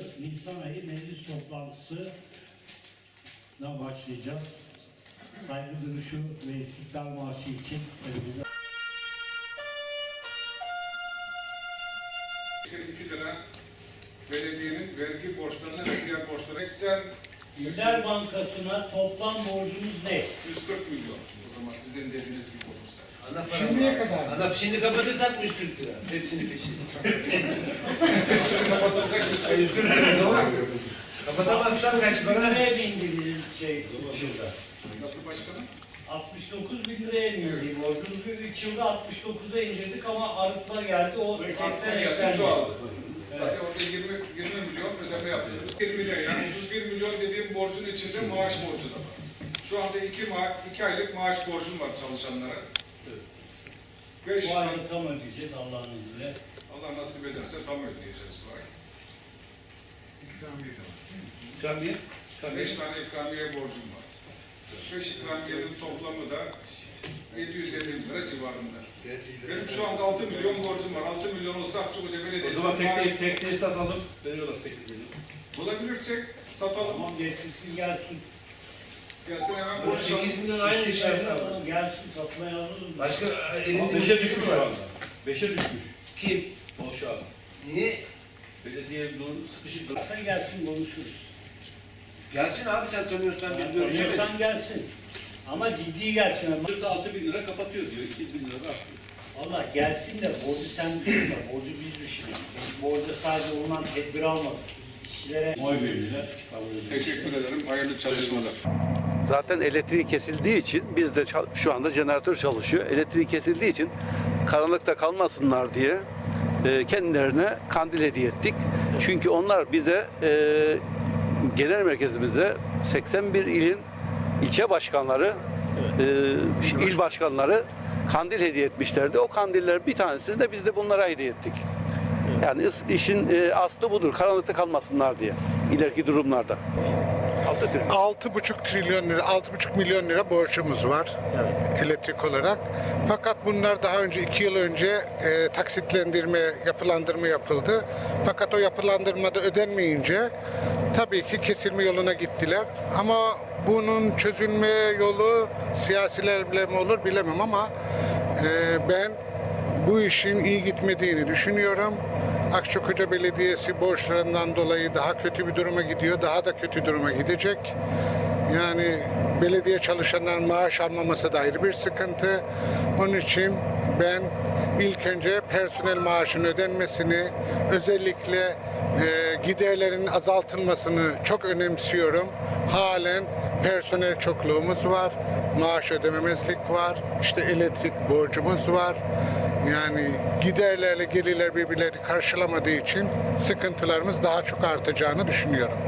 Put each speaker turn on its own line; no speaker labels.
yılı Nisan ayı meclis toplantısına başlayacağız. Saygı duruşu ve istiklal marşı için önümüze
82 lira belediyenin vergi borçlarına ve diğer borçlara eksen
İller Bankası'na toplam borcumuz ne?
140 milyon. O zaman sizin dediğiniz gibi olursa.
Ana para
Şimdiye kadar.
Ana şimdi kapatırsak 140 lira. Hepsini peşin.
Hepsini kapatırsak 140
140 lira ne olur? Kapatamazsam kaç para?
Ne bindi bizim şey yılda?
Nasıl başkanım?
69 bin liraya indirdi borcumuzu. 3 yılda 69'a indirdik ama arıtma geldi. O
geldi
eklendi.
şu aldı. Zaten orada 20, 20 milyon ödeme yapıyoruz. 1 milyon yani 31 milyon dediğim borcun içinde maaş borcu da var. Şu anda 2, ma 2 aylık maaş borcum var çalışanlara. 5
Bu ayda tam ödeyeceğiz Allah'ın izniyle.
Allah nasip ederse tam ödeyeceğiz bu ay.
Kambiye.
5 tane ikramiye borcum var. 5 ikramiyenin toplamı da 750 lira civarında. Benim şu anda 6 milyon borcum var. 6 milyon olsa Akçakoca
O
Belediyesi
zaman
maaş
tekne, tekneyi satalım. Veriyorlar 8 milyon.
bulabilirsek satalım.
Tamam getirsin gelsin.
Gelsin hemen borç
8 milyon aynı işler.
gelsin, Gelsin satmaya hazırız.
Başka
Ama
elinde
5'e düşmüş şu anda. 5'e düşmüş.
Kim?
O şahıs.
Niye?
Belediye bunu sıkışık dur.
Sen gelsin konuşuruz.
Gelsin abi sen tanıyorsan biz görüşemedik.
Konuşursan gelsin. Ama ciddi gelsin. ama.
Burada 6 bin lira kapatıyor diyor. 2 bin lira artıyor.
Valla gelsin de borcu sen düşünme. Borcu biz düşünelim. Biz borca sadece ondan tedbir almadık. İşçilere oy verirler.
Teşekkür ederim. Hayırlı çalışmalar.
Zaten elektriği kesildiği için biz de şu anda jeneratör çalışıyor. Elektriği kesildiği için karanlıkta kalmasınlar diye e, kendilerine kandil hediye ettik. Çünkü onlar bize e, genel merkezimize 81 ilin ilçe başkanları, e, il başkanları kandil hediye etmişlerdi. O kandiller bir tanesini de biz de bunlara hediye ettik. Yani işin e, aslı budur. Karanlıkta kalmasınlar diye ileriki durumlarda. Tür.
6,5 trilyon lira, 6,5 milyon lira borcumuz var elektrik olarak. Fakat bunlar daha önce 2 yıl önce e, taksitlendirme, yapılandırma yapıldı. Fakat o yapılandırmada ödenmeyince tabii ki kesilme yoluna gittiler. Ama bunun çözülme yolu siyasilerle mi olur bilemem ama e, ben bu işin iyi gitmediğini düşünüyorum. Akçakoca Belediyesi borçlarından dolayı daha kötü bir duruma gidiyor, daha da kötü duruma gidecek. Yani belediye çalışanların maaş almaması da ayrı bir sıkıntı. Onun için ben ilk önce personel maaşının ödenmesini, özellikle e, giderlerin azaltılmasını çok önemsiyorum. Halen personel çokluğumuz var, maaş ödememezlik var, işte elektrik borcumuz var. Yani giderlerle gelirler birbirlerini karşılamadığı için sıkıntılarımız daha çok artacağını düşünüyorum.